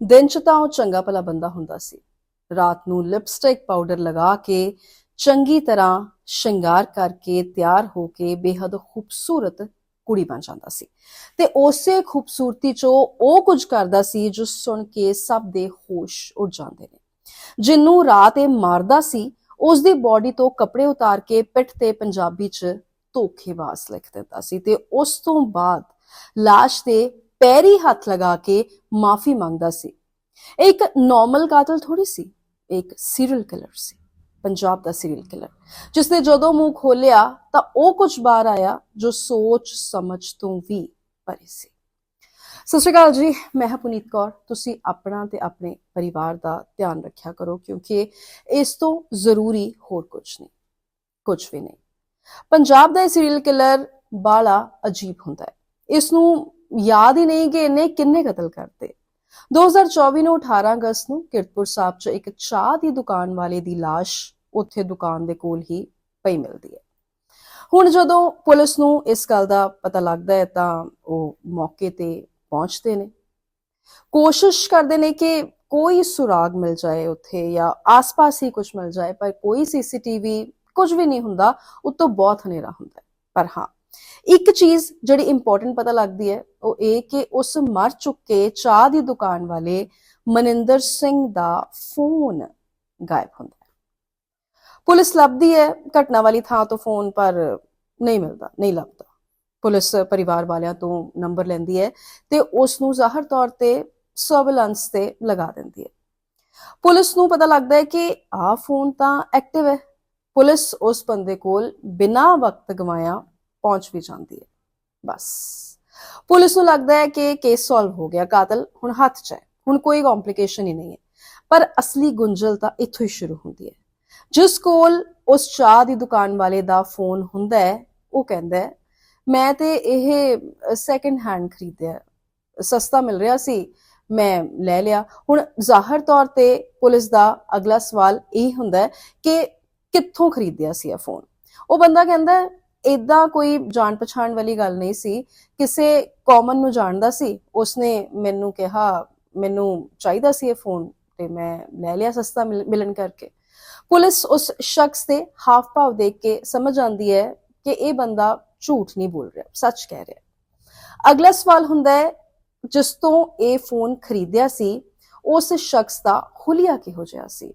ਦਿਨ ਚ ਤਾਂ ਉਹ ਚੰਗਾ ਭਲਾ ਬੰਦਾ ਹੁੰਦਾ ਸੀ। ਰਾਤ ਨੂੰ ਲਿਪਸਟਿਕ ਪਾਊਡਰ ਲਗਾ ਕੇ ਚੰਗੀ ਤਰ੍ਹਾਂ ਸ਼ਿੰਗਾਰ ਕਰਕੇ ਤਿਆਰ ਹੋ ਕੇ ਬੇਹੱਦ ਖੂਬਸੂਰਤ ਕੁੜੀ ਬਣ ਜਾਂਦਾ ਸੀ। ਤੇ ਉਸੇ ਖੂਬਸੂਰਤੀ ਚੋਂ ਉਹ ਕੁਝ ਕਰਦਾ ਸੀ ਜੋ ਸੁਣ ਕੇ ਸਭ ਦੇ ਹੋਸ਼ ਉੱਡ ਜਾਂਦੇ ਨੇ। ਜਿੰਨੂੰ ਰਾਤ ਇਹ ਮਾਰਦਾ ਸੀ ਉਸ ਦੀ ਬਾਡੀ ਤੋਂ ਕੱਪੜੇ ਉਤਾਰ ਕੇ ਪਿੱਠ ਤੇ ਪੰਜਾਬੀ ਚ ਧੋਖੇਬਾਜ਼ ਲਿਖ ਦਿੰਦਾ ਸੀ ਤੇ ਉਸ ਤੋਂ ਬਾਅਦ ਲਾਸ਼ ਤੇ ਪੈਰੀ ਹੱਥ ਲਗਾ ਕੇ ਮਾਫੀ ਮੰਗਦਾ ਸੀ। ਇਹ ਇੱਕ ਨਾਰਮਲ ਕਾਤਲ ਥੋੜੀ ਸੀ ਇੱਕ ਸੀਰੀਅਲ ਕਿਲਰ ਸੀ, ਪੰਜਾਬ ਦਾ ਸੀਰੀਅਲ ਕਿਲਰ ਜਿਸ ਨੇ ਜਦੋਂ ਮੂੰਹ ਖੋਲਿਆ ਤਾਂ ਉਹ ਕੁਝ ਬਾਹਰ ਆਇਆ ਜੋ ਸੋਚ ਸਮਝ ਤੋਂ ਵੀ ਪਰੇ ਸੀ। ਸਤਿ ਸ਼੍ਰੀ ਅਕਾਲ ਜੀ, ਮੈਂ ਹਾਂ ਪੁਨੀਤ ਕੌਰ। ਤੁਸੀਂ ਆਪਣਾ ਤੇ ਆਪਣੇ ਪਰਿਵਾਰ ਦਾ ਧਿਆਨ ਰੱਖਿਆ ਕਰੋ ਕਿਉਂਕਿ ਇਸ ਤੋਂ ਜ਼ਰੂਰੀ ਹੋਰ ਕੁਝ ਨਹੀਂ, ਕੁਝ ਵੀ ਨਹੀਂ। ਪੰਜਾਬ ਦਾ ਇਹ ਸੀਰੀਅਲ ਕਿਲਰ ਬਾਲਾ ਅਜੀਬ ਹੁੰਦਾ ਹੈ। ਇਸ ਨੂੰ ਯਾਦ ਹੀ ਨਹੀਂ ਕਿ ਇਹਨੇ ਕਿੰਨੇ ਕਤਲ ਕਰਤੇ 2024 ਨੂੰ 18 ਅਗਸਤ ਨੂੰ ਕਿਰਤਪੁਰ ਸਾਹਿਬ 'ਚ ਇੱਕ ਚਾਹ ਦੀ ਦੁਕਾਨ ਵਾਲੇ ਦੀ ਲਾਸ਼ ਉੱਥੇ ਦੁਕਾਨ ਦੇ ਕੋਲ ਹੀ ਪਈ ਮਿਲਦੀ ਹੈ। ਹੁਣ ਜਦੋਂ ਪੁਲਿਸ ਨੂੰ ਇਸ ਗੱਲ ਦਾ ਪਤਾ ਲੱਗਦਾ ਹੈ ਤਾਂ ਉਹ ਮੌਕੇ ਤੇ ਪਹੁੰਚਦੇ ਨੇ। ਕੋਸ਼ਿਸ਼ ਕਰਦੇ ਨੇ ਕਿ ਕੋਈ ਸੁਰਾਗ ਮਿਲ ਜਾਏ ਉੱਥੇ ਜਾਂ ਆਸ-ਪਾਸ ਹੀ ਕੁਝ ਮਿਲ ਜਾਏ, ਪਰ ਕੋਈ ਸੀਸੀਟੀਵੀ ਕੁਝ ਵੀ ਨਹੀਂ ਹੁੰਦਾ, ਉਤੋਂ ਬਹੁਤ ਹਨੇਰਾ ਹੁੰਦਾ ਪਰ ਹਾਂ ਇੱਕ ਚੀਜ਼ ਜਿਹੜੀ ਇੰਪੋਰਟੈਂਟ ਪਤਾ ਲੱਗਦੀ ਹੈ, ਉਹ ਇਹ ਕਿ ਉਸ ਮਰ ਚੁੱਕੇ ਚਾਹ ਦੀ ਦੁਕਾਨ ਵਾਲੇ ਮਨਿੰਦਰ ਸਿੰਘ ਦਾ ਫੋਨ ਗਾਇਬ ਹੁੰਦਾ ਹੈ। ਪੁਲਿਸ ਲੱਭਦੀ ਹੈ, ਘਟਨਾ ਵਾਲੀ ਥਾਂ ਤੋਂ ਫੋਨ ਪਰ ਨਹੀਂ ਮਿਲਦਾ, ਨਹੀਂ ਲੱਭਦਾ। ਪੁਲਿਸ ਪਰਿਵਾਰ ਵਾਲਿਆਂ ਤੋਂ ਨੰਬਰ ਲੈਂਦੀ ਹੈ ਤੇ ਉਸ ਨੂੰ ਜ਼ਾਹਰ ਤੌਰ ਤੇ ਸਰਵੇਲੈਂਸ ਤੇ ਲਗਾ ਦਿੰਦੀ ਹੈ। ਪੁਲਿਸ ਨੂੰ ਪਤਾ ਲੱਗਦਾ ਹੈ ਕਿ ਆਹ ਫੋਨ ਤਾਂ ਐਕਟਿਵ ਹੈ। ਪੁਲਿਸ ਉਸ ਬੰਦੇ ਕੋਲ ਬਿਨਾਂ ਵਕਤ ਗਵਾਇਆ ਪਹੁੰਚ ਵੀ ਜਾਂਦੀ ਹੈ। ਬਸ। ਪੁਲਿਸ ਨੂੰ ਲੱਗਦਾ ਹੈ ਕਿ ਕੇਸ ਸੋਲਵ ਹੋ ਗਿਆ, ਕਾਤਲ। ਹੁਣ ਹੱਥ 'ਚ ਹੈ। ਹੁਣ ਕੋਈ ਕੰਪਲਿਕੇਸ਼ਨ ਹੀ ਨਹੀਂ ਹੈ। ਪਰ ਅਸਲੀ ਗੁੰਝਲ ਤਾਂ ਇੱਥੋਂ ਹੀ ਸ਼ੁਰੂ ਹੁੰਦੀ ਹੈ। ਜਿਸ ਕੋਲ ਉਸ ਚਾਹ ਦੀ ਦੁਕਾਨ ਵਾਲੇ ਦਾ ਫੋਨ ਹੁੰਦਾ ਹੈ, ਉਹ ਕਹਿੰਦਾ ਹੈ, ਮੈਂ ਤੇ ਇਹ ਸੈਕੰਡ ਹੈਂਡ ਖਰੀਦਿਆ। ਸਸਤਾ ਮਿਲ ਰਿਹਾ ਸੀ, ਮੈਂ ਲੈ ਲਿਆ। ਹੁਣ ਜ਼ਾਹਰ ਤੌਰ ਤੇ ਪੁਲਿਸ ਦਾ ਅਗਲਾ ਸਵਾਲ ਇਹ ਹੁੰਦਾ ਹੈ ਕਿ ਕਿੱਥੋਂ ਖਰੀਦਿਆ ਸੀ ਇਹ ਫੋਨ ਉਹ ਬੰਦਾ ਕਹਿੰਦਾ ਇਦਾਂ ਕੋਈ ਜਾਣ ਪਛਾਣ ਵਾਲੀ ਗੱਲ ਨਹੀਂ ਸੀ। ਕਿਸੇ ਕਾਮਨ ਨੂੰ ਜਾਣਦਾ ਸੀ। ਉਸਨੇ ਮੈਨੂੰ ਕਿਹਾ, ਮੈਨੂੰ ਚਾਹੀਦਾ ਸੀ ਇਹ ਫੋਨ ਤੇ ਮੈਂ ਲੈ ਲਿਆ ਸਸਤਾ ਮਿਲਣ ਕਰਕੇ। ਪੁਲਿਸ ਉਸ ਸ਼ਖਸ ਦੇ ਹਾਵ ਭਾਵ ਦੇਖ ਕੇ ਸਮਝ ਆਉਂਦੀ ਹੈ ਕਿ ਇਹ ਬੰਦਾ ਝੂਠ ਨਹੀਂ ਬੋਲ ਰਿਹਾ, ਸੱਚ ਕਹਿ ਰਿਹਾ। ਅਗਲਾ ਸਵਾਲ ਹੁੰਦਾ ਹੈ, ਜਿਸ ਤੋਂ ਇਹ ਫੋਨ ਖਰੀਦਿਆ ਸੀ, ਉਸ ਸ਼ਖਸ ਦਾ ਹੁਲੀਆ ਕਿਹੋ ਜਿਹਾ ਸੀ?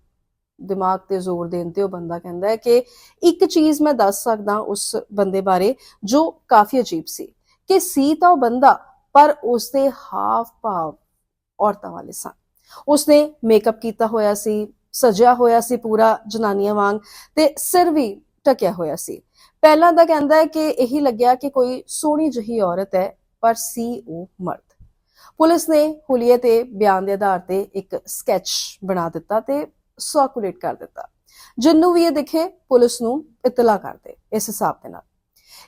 ਦਿਮਾਗ ਤੇ ਜ਼ੋਰ ਦੇਣ ਤੇ ਉਹ ਬੰਦਾ ਕਹਿੰਦਾ ਹੈ ਕਿ ਇੱਕ ਚੀਜ਼ ਮੈਂ ਦੱਸ ਸਕਦਾ ਉਸ ਬੰਦੇ ਬਾਰੇ ਜੋ ਕਾਫੀ ਅਜੀਬ ਸੀ ਕਿ ਸੀ ਤਾਂ ਉਹ ਬੰਦਾ, ਪਰ ਉਸਦੇ ਹਾਵ ਭਾਵ ਔਰਤਾਂ ਵਾਲੇ ਸਨ। ਉਸਨੇ ਮੇਕਅਪ ਕੀਤਾ ਹੋਇਆ ਸੀ, ਸਜਿਆ ਹੋਇਆ ਸੀ ਪੂਰਾ ਜਨਾਨੀਆਂ ਵਾਂਗ ਤੇ ਸਿਰ ਵੀ ਟਕਿਆ ਹੋਇਆ ਸੀ। ਪਹਿਲਾਂ ਤਾਂ ਕਹਿੰਦਾ ਹੈ ਕਿ ਇਹੀ ਲੱਗਿਆ ਕਿ ਕੋਈ ਸੋਹਣੀ ਜਹੀ ਔਰਤ ਹੈ, ਪਰ ਸੀ ਉਹ ਮਰਦ। ਪੁਲਿਸ ਨੇ ਹੁਲੀਏ ਤੇ ਬਿਆਨ ਦੇ ਆਧਾਰ ਤੇ ਇੱਕ ਸਕੈਚ ਬਣਾ ਦਿੱਤਾ ਤੇ ਸਰਕੂਲੇਟ ਕਰ ਦਿੱਤਾ। ਜਿੰਨੂੰ ਵੀ ਇਹ ਦਿਖੇ, ਪੁਲਿਸ ਨੂੰ ਇਤਲਾ ਕਰ ਇਸ ਹਿਸਾਬ ਦੇ ਨਾਲ।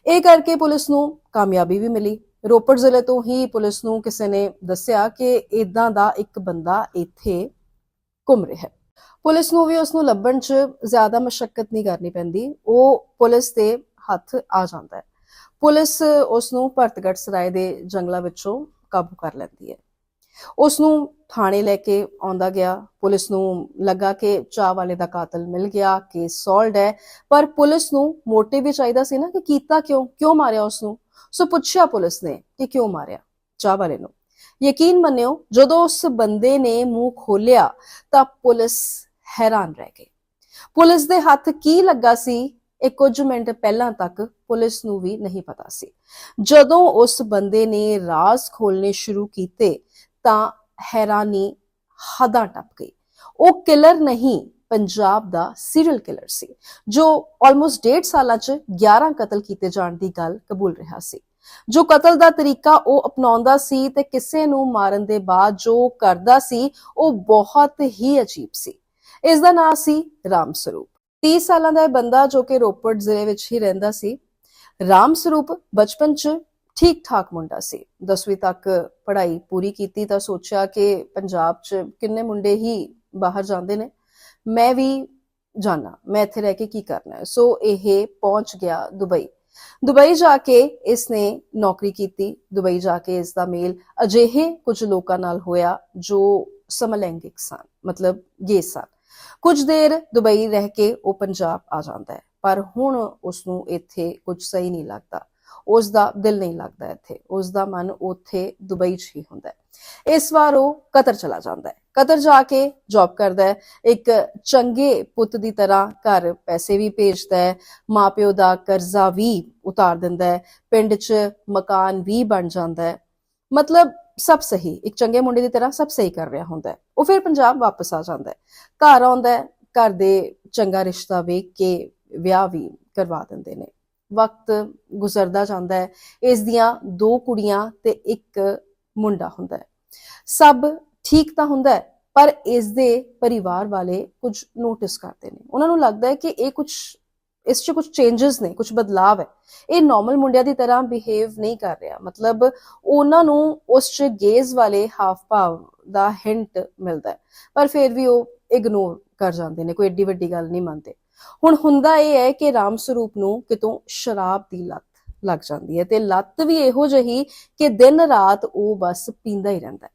ਇਹ ਕਰਕੇ ਪੁਲਿਸ ਨੂੰ ਕਾਮਯਾਬੀ ਵੀ ਮਿਲੀ। ਰੋਪੜ ਜ਼ਿਲ੍ਹੇ ਤੋਂ ਹੀ ਪੁਲਿਸ ਨੂੰ ਕਿਸੇ ਨੇ ਦੱਸਿਆ ਕਿ ਇਦਾਂ ਦਾ ਇੱਕ ਬੰਦਾ ਇੱਥੇ ਘੁੰਮ ਰਿਹਾ ਹੈ। ਪੁਲਿਸ ਨੂੰ ਵੀ ਉਸ ਨੂੰ ਲੱਭਣ 'ਚ ਜ਼ਿਆਦਾ ਮਸ਼ੱਕਤ ਨਹੀਂ ਕਰਨੀ ਪੈਂਦੀ। ਉਹ ਪੁਲਿਸ ਦੇ ਹੱਥ ਆ ਜਾਂਦਾ ਹੈ। ਪੁਲਿਸ ਉਸ ਨੂੰ ਭਰਤਗੜ ਸਰਾਏ ਦੇ ਜੰਗਲਾਂ ਵਿੱਚੋਂ ਕਾਬੂ ਕਰ ਲੈਂਦੀ ਹੈ। ਉਸ ਨੂੰ ਥਾਣੇ ਲੈ ਕੇ ਆਉਂਦਾ ਗਿਆ। ਪੁਲਿਸ ਨੂੰ ਲੱਗਾ ਕਿ ਚਾਹ ਵਾਲੇ ਦਾ ਕਾਤਲ ਮਿਲ ਗਿਆ ਕੇਸ ਸੋਲਵਡ ਹੈ। ਪਰ ਪੁਲਿਸ ਨੂੰ ਮੋਟਿਵ ਵੀ ਚਾਹੀਦਾ ਸੀ ਨਾ ਕਿ ਕੀਤਾ ਕਿਉਂ? ਕਿਉਂ ਮਾਰਿਆ ਉਸ ਨੂੰ ਸੋ ਪੁੱਛਿਆ ਪੁਲਿਸ ਨੇ ਕਿ ਕਿਉਂ ਮਾਰਿਆ ਚਾਹ ਵਾਲੇ ਨੂੰ। ਯਕੀਨ ਮੰਨਿਓ, ਜਦੋਂ ਉਸ ਬੰਦੇ ਨੇ ਮੂੰਹ ਖੋਲਿਆ ਤਾਂ ਪੁਲਿਸ ਹੈਰਾਨ ਰਹਿ ਗਈ। ਪੁਲਿਸ ਦੇ ਹੱਥ ਕੀ ਲੱਗਾ ਸੀ, ਇਹ ਕੁਝ ਮਿੰਟ ਪਹਿਲਾਂ ਤੱਕ ਪੁਲਿਸ ਨੂੰ ਵੀ ਨਹੀਂ ਪਤਾ ਸੀ। ਜਦੋਂ ਉਸ ਬੰਦੇ ਨੇ ਰਾਜ਼ ਖੋਲਨੇ ਸ਼ੁਰੂ ਕੀਤੇ ਤਾਂ ਹੈਰਾਨੀ ਹਦਾਂ ਟੱਪ ਗਈ। ਉਹ ਕਿਲਰ ਨਹੀਂ, ਪੰਜਾਬ ਦਾ ਸੀਰੀਅਲ ਕਿਲਰ ਸੀ, ਜੋ ਆਲਮੋਸਟ 1.5 ਸਾਲਾਂ 'ਚ 11 ਕਤਲ ਕੀਤੇ ਜਾਣ ਦੀ ਗੱਲ ਕਬੂਲ ਰਿਹਾ ਸੀ। ਜੋ ਕਤਲ ਦਾ ਤਰੀਕਾ ਉਹ ਅਪਣਾਉਂਦਾ ਸੀ ਤੇ ਕਿਸੇ ਨੂੰ ਮਾਰਨ ਦੇ ਬਾਅਦ ਜੋ ਕਰਦਾ ਸੀ, ਉਹ ਬਹੁਤ ਹੀ ਅਜੀਬ ਸੀ। ਇਸ ਦਾ ਨਾਮ ਸੀ ਰਾਮ ਸਰੂਪ। 30 ਸਾਲਾਂ ਦਾ ਇਹ ਬੰਦਾ ਜੋ ਕਿ ਰੋਪੜ ਜ਼ਿਲ੍ਹੇ ਵਿੱਚ ਹੀ ਰਹਿੰਦਾ ਸੀ, ਰਾਮ ਸਰੂਪ ਬਚਪਨ 'ਚ ਠੀਕ ਠਾਕ ਮੁੰਡਾ ਸੀ। 10ਵੀਂ ਤੱਕ ਪੜ੍ਹਾਈ ਪੂਰੀ ਕੀਤੀ ਤਾਂ ਸੋਚਿਆ ਕਿ ਪੰਜਾਬ 'ਚ ਕਿੰਨੇ ਮੁੰਡੇ ਹੀ ਬਾਹਰ ਜਾਂਦੇ ਨੇ। ਮੈਂ ਵੀ ਜਾਣਾ ਮੈਂ ਇੱਥੇ ਰਹਿ ਕੇ ਕੀ ਕਰਨਾ ਹੈ। ਸੋ ਇਹ ਪਹੁੰਚ ਗਿਆ ਦੁਬਈ। ਦੁਬਈ ਜਾ ਕੇ ਇਸਨੇ ਨੌਕਰੀ ਕੀਤੀ। ਦੁਬਈ ਜਾ ਕੇ ਇਸ ਦਾ ਮੇਲ ਅਜਿਹੇ ਕੁਝ ਲੋਕਾਂ ਨਾਲ ਹੋਇਆ ਜੋ ਸਮਲੈਂਗਿਕ ਸਨ, ਮਤਲਬ ਗੇ ਸਨ। ਕੁਝ ਦੇਰ ਦੁਬਈ ਰਹਿ ਕੇ ਉਹ ਪੰਜਾਬ ਆ ਜਾਂਦਾ ਹੈ, ਪਰ ਹੁਣ ਉਸ ਨੂੰ ਇੱਥੇ ਕੁਝ ਸਹੀ ਨਹੀਂ ਲੱਗਦਾ। ਉਸ ਦਾ ਦਿਲ ਨਹੀਂ ਲੱਗਦਾ ਇੱਥੇ ਉਸ ਦਾ ਮਨ ਉੱਥੇ ਦੁਬਈ 'ਚ ਹੀ ਹੁੰਦਾ ਹੈ। ਇਸ ਵਾਰ ਉਹ ਕਤਰ ਚਲਾ ਜਾਂਦਾ ਹੈ। ਕਤਰ ਜਾ ਕੇ ਜੌਬ ਕਰਦਾ ਹੈ। ਇੱਕ ਚੰਗੇ ਪੁੱਤ ਦੀ ਤਰ੍ਹਾਂ ਘਰ ਪੈਸੇ ਵੀ ਭੇਜਦਾ ਹੈ। ਮਾਪਿਓ ਦਾ ਕਰਜ਼ਾ ਵੀ ਉਤਾਰ ਦਿੰਦਾ ਹੈ। ਪਿੰਡ 'ਚ ਮਕਾਨ ਵੀ ਬਣ ਜਾਂਦਾ ਹੈ। ਮਤਲਬ ਸਭ ਸਹੀ, ਇੱਕ ਚੰਗੇ ਮੁੰਡੇ ਦੀ ਤਰ੍ਹਾਂ ਸਭ ਸਹੀ ਕਰ ਰਿਹਾ ਹੁੰਦਾ ਹੈ। ਉਹ ਫਿਰ ਪੰਜਾਬ ਵਾਪਸ ਆ ਜਾਂਦਾ ਹੈ। ਘਰ ਆਉਂਦਾ ਹੈ, ਘਰ ਦੇ ਚੰਗਾ ਰਿਸ਼ਤਾ ਵੇਖ ਕੇ ਵਿਆਹ ਵੀ ਕਰਵਾ ਦਿੰਦੇ ਨੇ। ਵਕਤ ਗੁਜ਼ਰਦਾ ਜਾਂਦਾ ਹੈ। ਇਸ ਦੀਆਂ ਦੋ ਕੁੜੀਆਂ ਤੇ ਇੱਕ ਮੁੰਡਾ ਹੁੰਦਾ ਹੈ। ਸਭ ਠੀਕ ਤਾਂ ਹੁੰਦਾ ਹੈ, ਪਰ ਇਸ ਦੇ ਪਰਿਵਾਰ ਵਾਲੇ ਕੁਝ ਨੋਟਿਸ ਕਰਦੇ ਨੇ। ਉਹਨਾਂ ਨੂੰ ਲੱਗਦਾ ਹੈ ਕਿ ਇਹ ਕੁਝ, ਇਸ 'ਚ ਕੁਝ ਚੇਂजेस ਨੇ, ਕੁਝ ਬਦਲਾਵ ਹੈ। ਇਹ ਨਾਰਮਲ ਮੁੰਡਿਆਂ ਦੀ ਤਰ੍ਹਾਂ ਬਿਹੇਵ ਨਹੀਂ ਕਰ ਰਿਹਾ। ਮਤਲਬ ਉਹਨਾਂ ਨੂੰ ਉਸ 'ਚ ਗੇਜ਼ ਵਾਲੇ ਹਾਵ ਭਾਵ ਦਾ ਹਿੰਟ ਮਿਲਦਾ ਪਰ ਫਿਰ ਵੀ ਉਹ ਇਗਨੋਰ ਕਰ ਜਾਂਦੇ ਨੇ, ਕੋਈ ਏਡੀ ਵੱਡੀ ਗੱਲ ਨਹੀਂ ਮੰਨਦੇ। ਹੁਣ ਹੁੰਦਾ ਇਹ ਹੈ ਕਿ ਰਾਮ ਸਰੂਪ ਨੂੰ ਕਿਤੋਂ ਸ਼ਰਾਬ ਦੀ ਲੱਤ ਲੱਗ ਜਾਂਦੀ ਹੈ ਤੇ ਲੱਤ ਵੀ ਇਹੋ ਜਿਹੀ ਕਿ ਦਿਨ ਰਾਤ ਉਹ ਬਸ ਪੀਂਦਾ ਹੀ ਰਹਿੰਦਾ ਹੈ।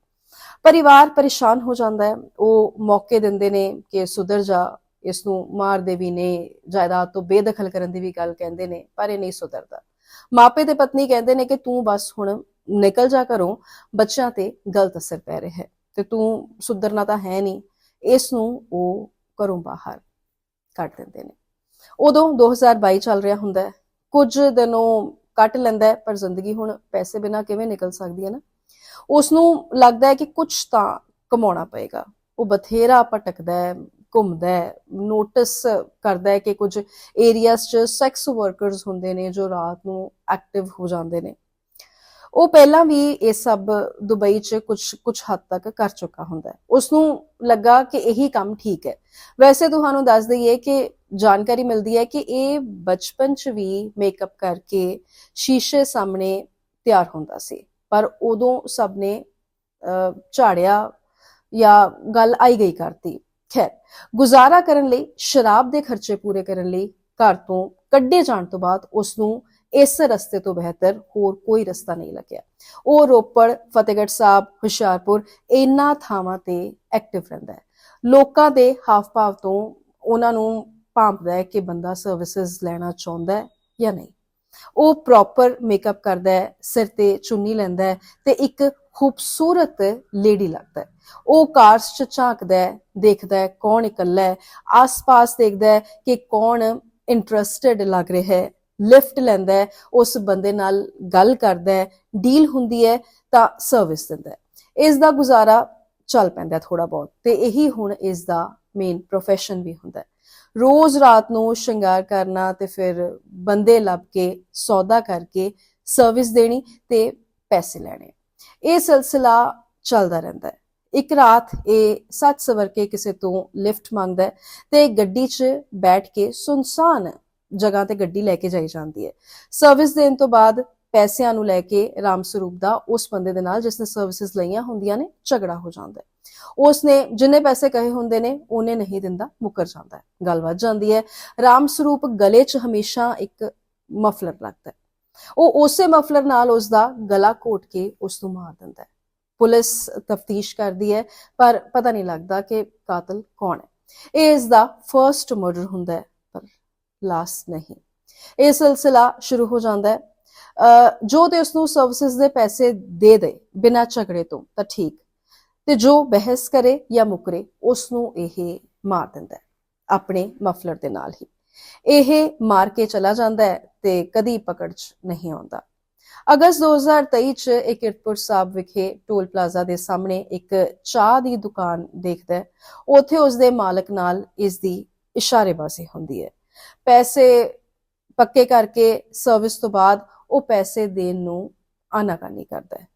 ਪਰਿਵਾਰ ਪਰੇਸ਼ਾਨ ਹੋ ਜਾਂਦਾ ਹੈ। ਉਹ ਮੌਕੇ ਦਿੰਦੇ ਨੇ ਕਿ ਸੁਧਰ ਜਾ ਇਸ ਨੂੰ ਮਾਰਦੇ ਵੀ ਨੇ, ਜਾਇਦਾਦ ਤੋਂ ਬੇਦਖਲ ਕਰਨ ਦੀ ਵੀ ਗੱਲ ਕਹਿੰਦੇ ਨੇ, ਪਰ ਇਹ ਨਹੀਂ ਸੁਧਰਦਾ। ਮਾਪੇ ਤੇ ਪਤਨੀ ਕਹਿੰਦੇ ਨੇ ਕਿ ਤੂੰ ਬਸ ਹੁਣ ਨਿਕਲ ਜਾ ਘਰੋਂ, ਬੱਚਿਆਂ ਤੇ ਗਲਤ ਅਸਰ ਪੈ ਰਿਹਾ ਹੈ ਤੇ ਤੂੰ ਸੁਧਰਨਾ ਤਾਂ ਹੈ ਨਹੀਂ। ਇਸ ਨੂੰ ਉਹ ਘਰੋਂ ਬਾਹਰ ਕੱਟ ਦਿੰਦੇ ਨੇ। ਉਦੋਂ 2022 ਚੱਲ ਰਿਹਾ ਹੁੰਦਾ ਹੈ। ਕੁਝ ਦਿਨੋਂ ਕੱਟ ਲੈਂਦਾ ਪਰ ਜ਼ਿੰਦਗੀ ਹੁਣ ਪੈਸੇ ਬਿਨਾ ਕਿਵੇਂ ਨਿਕਲ ਸਕਦੀ ਹੈ ਨਾ? ਉਸ ਨੂੰ ਲੱਗਦਾ ਹੈ ਕਿ ਕੁਝ ਤਾਂ ਕਮਾਉਣਾ ਪਏਗਾ। ਉਹ ਬਥੇਰਾ ਭਟਕਦਾ ਹੈ, ਘੁੰਮਦਾ ਹੈ ਨੋਟਿਸ ਕਰਦਾ ਹੈ ਕਿ ਕੁਝ ਏਰੀਆਸ 'ਚ ਸੈਕਸ ਵਰਕਰਸ ਹੁੰਦੇ ਨੇ ਜੋ ਰਾਤ ਨੂੰ ਐਕਟਿਵ ਹੋ ਜਾਂਦੇ ਨੇ। ਉਹ ਪਹਿਲਾਂ ਵੀ ਇਹ ਸਭ ਦੁਬਈ 'ਚ ਕੁਝ ਕੁਝ ਹੱਦ ਤੱਕ ਕਰ ਚੁੱਕਾ ਹੁੰਦਾ ਹੈ। ਉਸ ਨੂੰ ਲੱਗਾ ਕਿ ਇਹੀ ਕੰਮ ਠੀਕ ਹੈ। ਵੈਸੇ ਤੁਹਾਨੂੰ ਦੱਸ ਦਈਏ ਕਿ ਜਾਣਕਾਰੀ ਮਿਲਦੀ ਹੈ ਕਿ ਇਹ ਬਚਪਨ 'ਚ ਵੀ ਮੇਕਅਪ ਕਰਕੇ ਸ਼ੀਸ਼ੇ ਸਾਹਮਣੇ ਤਿਆਰ ਹੁੰਦਾ ਸੀ। ਪਰ ਉਦੋਂ ਸਭ ਨੇ ਅਹ, ਝਾੜਿਆ ਜਾਂ ਗੱਲ ਆਈ ਗਈ ਕਰਤੀ। ਖੈਰ ਗੁਜ਼ਾਰਾ ਕਰਨ ਲਈ ਸ਼ਰਾਬ ਦੇ ਖਰਚੇ ਪੂਰੇ ਕਰਨ ਲਈ ਘਰ ਤੋਂ ਕੱਢੇ ਜਾਣ ਤੋਂ ਬਾਅਦ ਉਸ ਨੂੰ ਇਸ ਰਸਤੇ ਤੋਂ ਬਿਹਤਰ ਹੋਰ ਕੋਈ ਰਸਤਾ ਨਹੀਂ ਲੱਗਿਆ। ਉਹ ਰੋਪੜ, ਫਤਿਹਗੜ੍ਹ ਸਾਹਿਬ, ਹੁਸ਼ਿਆਰਪੁਰ ਇਹਨਾਂ ਥਾਵਾਂ ਤੇ ਐਕਟਿਵ ਰਹਿੰਦਾ ਹੈ। ਲੋਕਾਂ ਦੇ ਹਾਵ ਭਾਵ ਤੋਂ ਉਹਨਾਂ ਨੂੰ ਭਾਂਪਦਾ ਹੈ ਕਿ ਬੰਦਾ ਸਰਵਿਸਿਜ਼ ਲੈਣਾ ਚਾਹੁੰਦਾ ਹੈ ਜਾਂ ਨਹੀਂ। ਉਹ ਪ੍ਰੋਪਰ ਮੇਕਅਪ ਕਰਦਾ ਹੈ, ਸਿਰ ਤੇ ਚੁੰਨੀ ਲੈਂਦਾ ਹੈ ਤੇ ਇੱਕ ਖੂਬਸੂਰਤ ਲੇਡੀ ਲੱਗਦਾ ਹੈ। ਉਹ ਕਾਰਸ ਚ ਝਾਂਕਦਾ ਹੈ, ਦੇਖਦਾ ਹੈ ਕੌਣ ਇਕੱਲਾ ਹੈ, ਆਸ-ਪਾਸ ਦੇਖਦਾ ਹੈ ਕਿ ਕੌਣ ਇੰਟਰਸਟਿਡ ਲੱਗ ਰਿਹਾ ਹੈ ਲਿਫਟ ਲੈਂਦਾ ਹੈ, ਉਸ ਬੰਦੇ ਨਾਲ ਗੱਲ ਕਰਦਾ ਹੈ, ਡੀਲ ਹੁੰਦੀ ਹੈ, ਤਾਂ ਸਰਵਿਸ ਦਿੰਦਾ ਹੈ। ਇਸ ਦਾ ਗੁਜ਼ਾਰਾ ਚੱਲ ਪੈਂਦਾ ਥੋੜਾ ਬਹੁਤ ਤੇ ਇਹੀ ਹੁਣ ਇਸ ਦਾ ਮੇਨ profession ਵੀ ਹੁੰਦਾ ਹੈ। ਰੋਜ਼ ਰਾਤ ਨੂੰ ਸ਼ਿੰਗਾਰ ਕਰਨਾ ਤੇ ਫਿਰ ਬੰਦੇ ਲੱਭ ਕੇ ਸੌਦਾ ਕਰਕੇ ਸਰਵਿਸ ਦੇਣੀ ਤੇ ਪੈਸੇ ਲੈਣੇ। ਇਹ ਸਿਲਸਿਲਾ ਚੱਲਦਾ ਰਹਿੰਦਾ ਹੈ। ਇੱਕ ਰਾਤ ਇਹ ਸੱਚ ਸਵਰ ਕੇ ਕਿਸੇ ਤੋਂ ਲਿਫਟ ਮੰਗਦਾ ਹੈ ਤੇ ਗੱਡੀ 'ਚ ਬੈਠ ਕੇ ਸੁਨਸਾਨ ਜਗ੍ਹਾ ਤੇ ਗੱਡੀ ਲੈ ਕੇ ਜਾਈ ਜਾਂਦੀ ਹੈ। ਸਰਵਿਸ ਦੇਣ ਤੋਂ ਬਾਅਦ ਪੈਸਿਆਂ ਨੂੰ ਲੈ ਕੇ ਰਾਮ ਸਰੂਪ ਦਾ ਉਸ ਬੰਦੇ ਦੇ ਨਾਲ ਜਿਸਨੇ ਸਰਵਿਸਿਜ਼ ਲਈਆਂ ਹੁੰਦੀਆਂ ਨੇ, ਝਗੜਾ ਹੋ ਜਾਂਦਾ ਹੈ। ਉਸਨੇ ਜਿੰਨੇ ਪੈਸੇ ਕਹੇ ਹੁੰਦੇ ਨੇ, ਉਹਨੇ ਨਹੀਂ ਦਿੰਦਾ, ਮੁੱਕਰ ਜਾਂਦਾ ਹੈ। ਗੱਲ ਵੱਧ ਜਾਂਦੀ ਹੈ। ਰਾਮ ਸਰੂਪ ਗਲੇ 'ਚ ਹਮੇਸ਼ਾ ਇੱਕ ਮਫਲਰ ਰੱਖਦਾ ਹੈ। ਉਹ ਉਸੇ ਮਫਲਰ ਨਾਲ ਉਸ ਦਾ ਗਲਾ ਘੋਟ ਕੇ ਉਸ ਨੂੰ ਮਾਰ ਦਿੰਦਾ ਹੈ। ਪੁਲਿਸ ਤਫਤੀਸ਼ ਕਰਦੀ ਹੈ, ਪਰ ਪਤਾ ਨਹੀਂ ਲੱਗਦਾ ਕਿ ਕਾਤਲ ਕੌਣ ਹੈ। ਇਹ ਇਸ ਦਾ ਫਰਸਟ ਮਰਡਰ ਹੁੰਦਾ ਹੈ। ਲਾਸ ਨਹੀਂ ਇਹ ਸਿਲਸਿਲਾ ਸ਼ੁਰੂ ਹੋ ਜਾਂਦਾ ਹੈ। ਅਹ ਜੋ ਤੇ ਉਸ ਨੂੰ ਸਰਵਿਸਿਜ਼ ਦੇ ਪੈਸੇ ਦੇ ਦੇ ਬਿਨਾਂ ਝਗੜੇ ਤੋਂ, ਤਾਂ ਠੀਕ। ਤੇ ਜੋ ਬਹਿਸ ਕਰੇ ਜਾਂ ਮੁਕਰੇ ਉਸ ਨੂੰ ਇਹ ਮਾਰ ਦਿੰਦਾ ਹੈ, ਆਪਣੇ ਮਫਲਰ ਦੇ ਨਾਲ ਹੀ। ਇਹ ਮਾਰ ਕੇ ਚਲਾ ਜਾਂਦਾ ਹੈ ਤੇ ਕਦੀ ਪਕੜ 'ਚ ਨਹੀਂ ਆਉਂਦਾ। ਅਗਸਤ 2023 ਚ ਇਹ ਕਿਰਤਪੁਰ ਸਾਹਿਬ ਵਿਖੇ ਟੋਲ ਪਲਾਜ਼ਾ ਦੇ ਸਾਹਮਣੇ ਇੱਕ ਚਾਹ ਦੀ ਦੁਕਾਨ ਦੇਖਦਾ ਹੈ। ਉੱਥੇ ਉਸ ਦੇ ਮਾਲਕ ਨਾਲ ਇਸ ਦੀ ਇਸ਼ਾਰੇਬਾਜ਼ੀ ਹੁੰਦੀ ਹੈ। ਪੈਸੇ ਪੱਕੇ ਕਰਕੇ ਸਰਵਿਸ ਤੋਂ ਬਾਅਦ ਉਹ ਪੈਸੇ ਦੇਣ ਨੂੰ ਆਨਾਕਾਨੀ ਕਰਦਾ ਹੈ।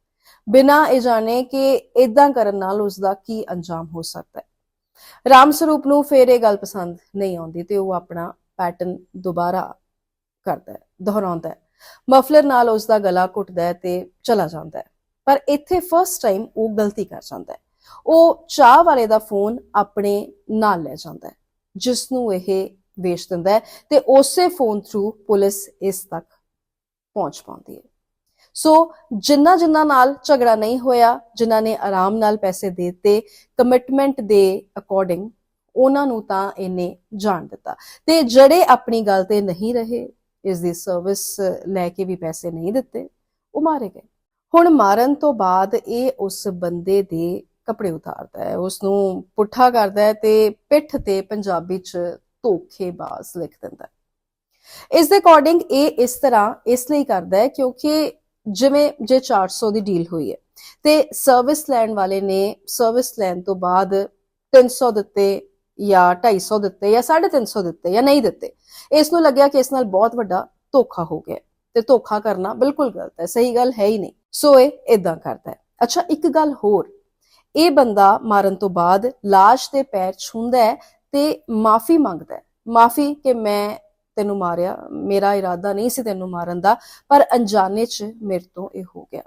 ਬਿਨਾਂ ਇਹ ਜਾਣੇ ਕਿ ਇਦਾਂ ਕਰਨ ਨਾਲ ਉਸ ਦਾ ਕੀ ਅੰਜਾਮ ਹੋ ਸਕਦਾ ਹੈ। ਰਾਮ ਸਰੂਪ ਨੂੰ ਫੇਰ ਇਹ ਗੱਲ ਪਸੰਦ ਨਹੀਂ ਆਉਂਦੀ ਤੇ ਉਹ ਆਪਣਾ ਪੈਟਰਨ ਦੁਬਾਰਾ ਕਰਦਾ ਹੈ, ਦੁਹਰਾਉਂਦਾ ਹੈ। ਮਫਲਰ ਨਾਲ ਉਸ ਦਾ ਗਲਾ ਘੁੱਟਦਾ ਹੈ ਤੇ ਚਲਾ ਜਾਂਦਾ ਹੈ। ਪਰ ਇੱਥੇ ਫਰਸਟ ਟਾਈਮ ਉਹ ਗਲਤੀ ਕਰ ਜਾਂਦਾ ਹੈ। ਉਹ ਚਾਹ ਵਾਲੇ ਦਾ ਫੋਨ ਆਪਣੇ ਨਾਲ ਲੈ ਜਾਂਦਾ ਹੈ ਜਿਸ ਨੂੰ ਇਹ ਵੇਚ ਦਿੰਦਾ ਹੈ ਤੇ ਉਸੇ ਫੋਨ ਥਰੂ ਪੁਲਿਸ ਇਸ ਤੱਕ ਪਹੁੰਚ ਪਾਉਂਦੀ ਹੈ। ਸੋ ਜਿੰਨਾ ਜਿੰਨਾ ਨਾਲ ਝਗੜਾ ਨਹੀਂ ਹੋਇਆ, ਜਿਨ੍ਹਾਂ ਨੇ ਆਰਾਮ ਨਾਲ ਪੈਸੇ ਦੇ ਦਿੱਤੇ ਕਮਿਟਮੈਂਟ ਦੇ ਅਕੋਰਡਿੰਗ ਉਹਨਾਂ ਨੂੰ ਤਾਂ ਇਹਨੇ ਜਾਣ ਦਿੱਤਾ। ਤੇ ਜਿਹੜੇ ਆਪਣੀ ਗੱਲ ਤੇ ਨਹੀਂ ਰਹੇ, ਇਸ ਦੀ ਸਰਵਿਸ ਲੈ ਕੇ ਵੀ ਪੈਸੇ ਨਹੀਂ ਦਿੱਤੇ, ਉਹ ਮਾਰੇ ਗਏ। ਹੁਣ ਮਾਰਨ ਤੋਂ ਬਾਅਦ ਇਹ ਉਸ ਬੰਦੇ ਦੇ ਕੱਪੜੇ ਉਤਾਰਦਾ ਹੈ ਉਸ ਨੂੰ ਪੁੱਠਾ ਕਰਦਾ ਹੈ ਤੇ ਪਿੱਠ ਤੇ ਪੰਜਾਬੀ ਚ ਧੋਖੇਬਾਜ਼ ਲਿਖ ਦਿੰਦਾ ਹੈ। ਇਸ ਦੇ ਅਕੋਰਡਿੰਗ ਇਹ ਇਸ ਤਰ੍ਹਾਂ ਇਸ ਲਈ ਕਰਦਾ ਹੈ ਕਿਉਂਕਿ ਜਿਵੇਂ ਜੇ 400 ਦੀ ਡੀਲ ਹੋਈ ਹੈ ਤੇ ਸਰਵਿਸ ਲੈਣ ਵਾਲੇ ਨੇ ਸਰਵਿਸ ਲੈਣ ਤੋਂ ਬਾਅਦ 300 ਦਿੱਤੇ ਜਾਂ 250 ਦਿੱਤੇ ਜਾਂ 350 ਦਿੱਤੇ ਜਾਂ ਨਹੀਂ ਦਿੱਤੇ, ਇਸ ਨੂੰ ਲੱਗਿਆ ਕਿ ਇਸ ਨਾਲ ਬਹੁਤ ਵੱਡਾ ਧੋਖਾ ਹੋ ਗਿਆ ਤੇ ਧੋਖਾ ਕਰਨਾ ਬਿਲਕੁਲ ਗਲਤ ਹੈ, ਸਹੀ ਗੱਲ ਹੈ ਹੀ ਨਹੀਂ। ਸੋ ਇਹ ਇਦਾਂ ਕਰਦਾ ਹੈ। ਅੱਛਾ, ਇੱਕ ਗੱਲ ਹੋਰ, ਇਹ ਬੰਦਾ ਮਾਰਨ ਤੋਂ ਬਾਅਦ ਲਾਸ਼ ਦੇ ਪੈਰ ਛੂੰਹਦਾ ਹੈ ਤੇ ਮਾਫੀ ਮੰਗਦਾ ਹੈ। ਮਾਫੀ ਕਿ ਮੈਂ ਤੈਨੂੰ ਮਾਰਿਆ, ਮੇਰਾ ਇਰਾਦਾ ਨਹੀਂ ਸੀ ਤੈਨੂੰ ਮਾਰਨ ਦਾ, ਪਰ ਅਣਜਾਣੇ ਚ ਮੇਰੇ ਤੋਂ ਇਹ ਹੋ ਗਿਆ।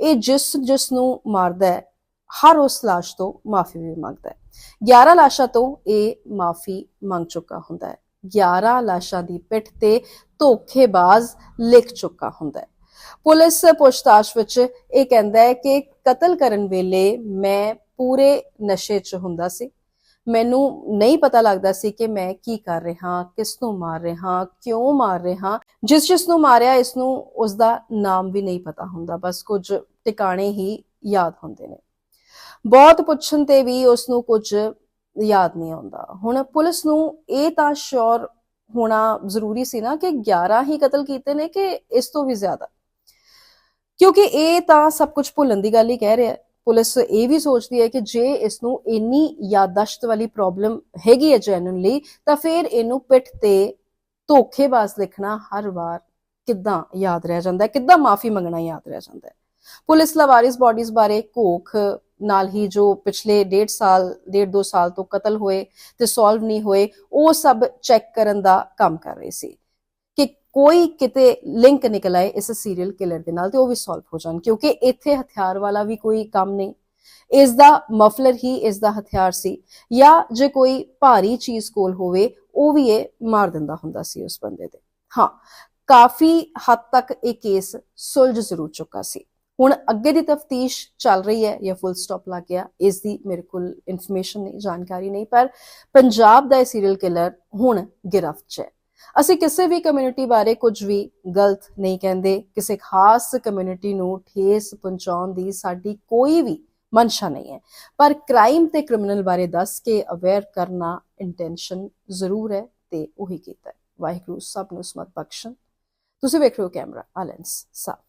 ਇਹ ਜਿਸ ਜਿਸ ਨੂੰ ਮਾਰਦਾ ਹੈ, ਹਰ ਉਸ ਲਾਸ਼ ਤੋਂ ਮਾਫੀ ਵੀ ਮੰਗਦਾ ਹੈ। 11 ਲਾਸ਼ਾਂ ਤੋਂ ਇਹ ਮਾਫੀ ਮੰਗ ਚੁੱਕਾ ਹੁੰਦਾ ਹੈ। 11 ਲਾਸ਼ਾਂ ਦੀ ਪਿੱਠ ਤੇ ਧੋਖੇਬਾਜ਼ ਲਿਖ ਚੁੱਕਾ ਹੁੰਦਾ ਹੈ। ਪੁਲਿਸ ਪੁੱਛਤਾਛ ਵਿੱਚ ਇਹ ਕਹਿੰਦਾ ਹੈ ਕਿ ਕਤਲ ਕਰਨ ਵੇਲੇ ਮੈਂ ਪੂਰੇ ਨਸ਼ੇ 'ਚ ਹੁੰਦਾ ਸੀ। ਮੈਨੂੰ ਨਹੀਂ ਪਤਾ ਲੱਗਦਾ ਸੀ ਕਿ ਮੈਂ ਕੀ ਕਰ ਰਿਹਾ, ਕਿਸ ਨੂੰ ਮਾਰ ਰਿਹਾ, ਕਿਉਂ ਮਾਰ ਰਿਹਾ। ਜਿਸ ਜਿਸ ਨੂੰ ਮਾਰਿਆ, ਇਸ ਨੂੰ ਉਸ ਦਾ ਨਾਮ ਵੀ ਨਹੀਂ ਪਤਾ ਹੁੰਦਾ, ਬਸ ਕੁਝ ਟਿਕਾਣੇ ਹੀ ਯਾਦ ਹੁੰਦੇ ਨੇ। ਬਹੁਤ ਪੁੱਛਣ ਤੇ ਵੀ ਉਸ ਨੂੰ ਕੁਝ ਯਾਦ ਨਹੀਂ ਆਉਂਦਾ। ਹੁਣ ਪੁਲਿਸ ਨੂੰ ਇਹ ਤਾਂ ਸ਼ੋਰ ਹੋਣਾ ਜ਼ਰੂਰੀ ਸੀ ਨਾ ਕਿ 11 ਹੀ ਕਤਲ ਕੀਤੇ ਨੇ ਕਿ ਇਸ ਤੋਂ ਵੀ ਜ਼ਿਆਦਾ। ਕਿਉਂਕਿ ਇਹ ਤਾਂ ਸਭ ਕੁਝ ਭੁੱਲਣ ਦੀ ਗੱਲ ਹੀ ਕਹਿ ਰਿਹਾ। ਹੈ ਪੁਲਿਸ ਇਹ ਵੀ ਸੋਚਦੀ ਹੈ ਕਿ ਜੇ ਇਸ ਨੂੰ ਇੰਨੀ ਯਾਦਾਸ਼ਤ ਵਾਲੀ ਪ੍ਰੋਬਲਮ ਹੈਗੀ ਹੈ ਜੈਨੂਨਲੀ ਤਾਂ ਫਿਰ ਇਹਨੂੰ ਪਿੱਠ ਤੇ ਧੋਖੇਬਾਜ਼ ਲਿਖਣਾ ਹਰ ਵਾਰ ਕਿੱਦਾਂ ਯਾਦ ਰਹਿ ਜਾਂਦਾ ਹੈ, ਕਿੱਦਾਂ ਮਾਫੀ ਮੰਗਣਾ ਯਾਦ ਰਹਿ ਜਾਂਦਾ ਹੈ। ਪੁਲਿਸ ਲਵਾਰਿਸ ਬਾਡੀਜ਼ ਬਾਰੇ ਘੋਖ ਨਾਲ ਹੀ ਜੋ ਪਿਛਲੇ 1.5 ਸਾਲ 1.5 2 ਸਾਲ ਤੋਂ ਕਤਲ ਹੋਏ ਤੇ ਸੋਲਵ ਨਹੀਂ ਹੋਏ, ਉਹ ਸਭ ਚੈੱਕ ਕਰਨ ਦਾ ਕੰਮ ਕਰ ਰਹੀ ਸੀ। ਕੋਈ ਕਿਤੇ ਲਿੰਕ ਨਿਕਲ ਆਏ ਇਸ ਸੀਰੀਅਲ ਕਿਲਰ ਦੇ ਨਾਲ ਤੇ ਉਹ ਵੀ ਸੋਲਵ ਹੋ ਜਾਣ, ਕਿਉਂਕਿ ਇੱਥੇ ਹਥਿਆਰ ਵਾਲਾ ਵੀ ਕੋਈ ਕੰਮ ਨਹੀਂ। ਇਸ ਦਾ ਮਫਲਰ ਹੀ ਇਸ ਦਾ ਹਥਿਆਰ ਸੀ, ਜਾਂ ਜੇ ਕੋਈ ਭਾਰੀ ਚੀਜ਼ ਕੋਲ ਹੋਵੇ, ਉਹ ਵੀ ਇਹ ਮਾਰ ਦਿੰਦਾ ਹੁੰਦਾ ਸੀ ਉਸ ਬੰਦੇ ਦੇ ਹਾਂ, ਕਾਫੀ ਹੱਦ ਤੱਕ ਇਹ ਕੇਸ ਸੁਲਝ ਜ਼ਰੂਰ ਚੁੱਕਾ ਸੀ। ਹੁਣ ਅੱਗੇ ਦੀ ਤਫਤੀਸ਼ ਚੱਲ ਰਹੀ ਹੈ, ਜਾਂ ਫੁੱਲ ਸਟਾਪ ਲੱਗ ਗਿਆ ਇਸ ਦੀ ਮੇਰੇ ਕੋਲ ਇਨਫੋਰਮੇਸ਼ਨ ਨਹੀਂ, ਜਾਣਕਾਰੀ ਨਹੀਂ, ਪਰ ਪੰਜਾਬ ਦਾ ਇਹ ਸੀਰੀਅਲ ਕਿਲਰ ਹੁਣ ਗਿਰਫਤ 'ਚ ਹੈ। ਅਸੀਂ ਕਿਸੇ ਵੀ ਕਮਿਊਨਿਟੀ ਬਾਰੇ ਕੁਝ ਵੀ ਗਲਤ ਨਹੀਂ ਕਹਿੰਦੇ, ਕਿਸੇ ਖਾਸ ਕਮਿਊਨਿਟੀ ਨੂੰ ਠੇਸ ਪਹੁੰਚਾਉਣ ਦੀ ਸਾਡੀ ਕੋਈ ਵੀ ਮਨਸ਼ਾ ਨਹੀਂ ਹੈ। ਪਰ ਕ੍ਰਾਈਮ ਤੇ ਕ੍ਰਿਮੀਨਲ ਬਾਰੇ ਦੱਸ ਕੇ ਅਵੇਅਰ ਕਰਨਾ ਇੰਟੈਂਸ਼ਨ ਜ਼ਰੂਰ ਹੈ ਤੇ ਉਹੀ ਕੀਤਾ ਹੈ। ਵਾਹਿਗੁਰੂ ਸਭ ਨੂੰ ਸਮਤ ਬਖਸ਼ਣ। ਤੁਸੀਂ ਵੇਖ ਰਹੇ ਹੋ ਕੈਮਰਾ ਅਲੈਂਸ ਸਾਹਿਬ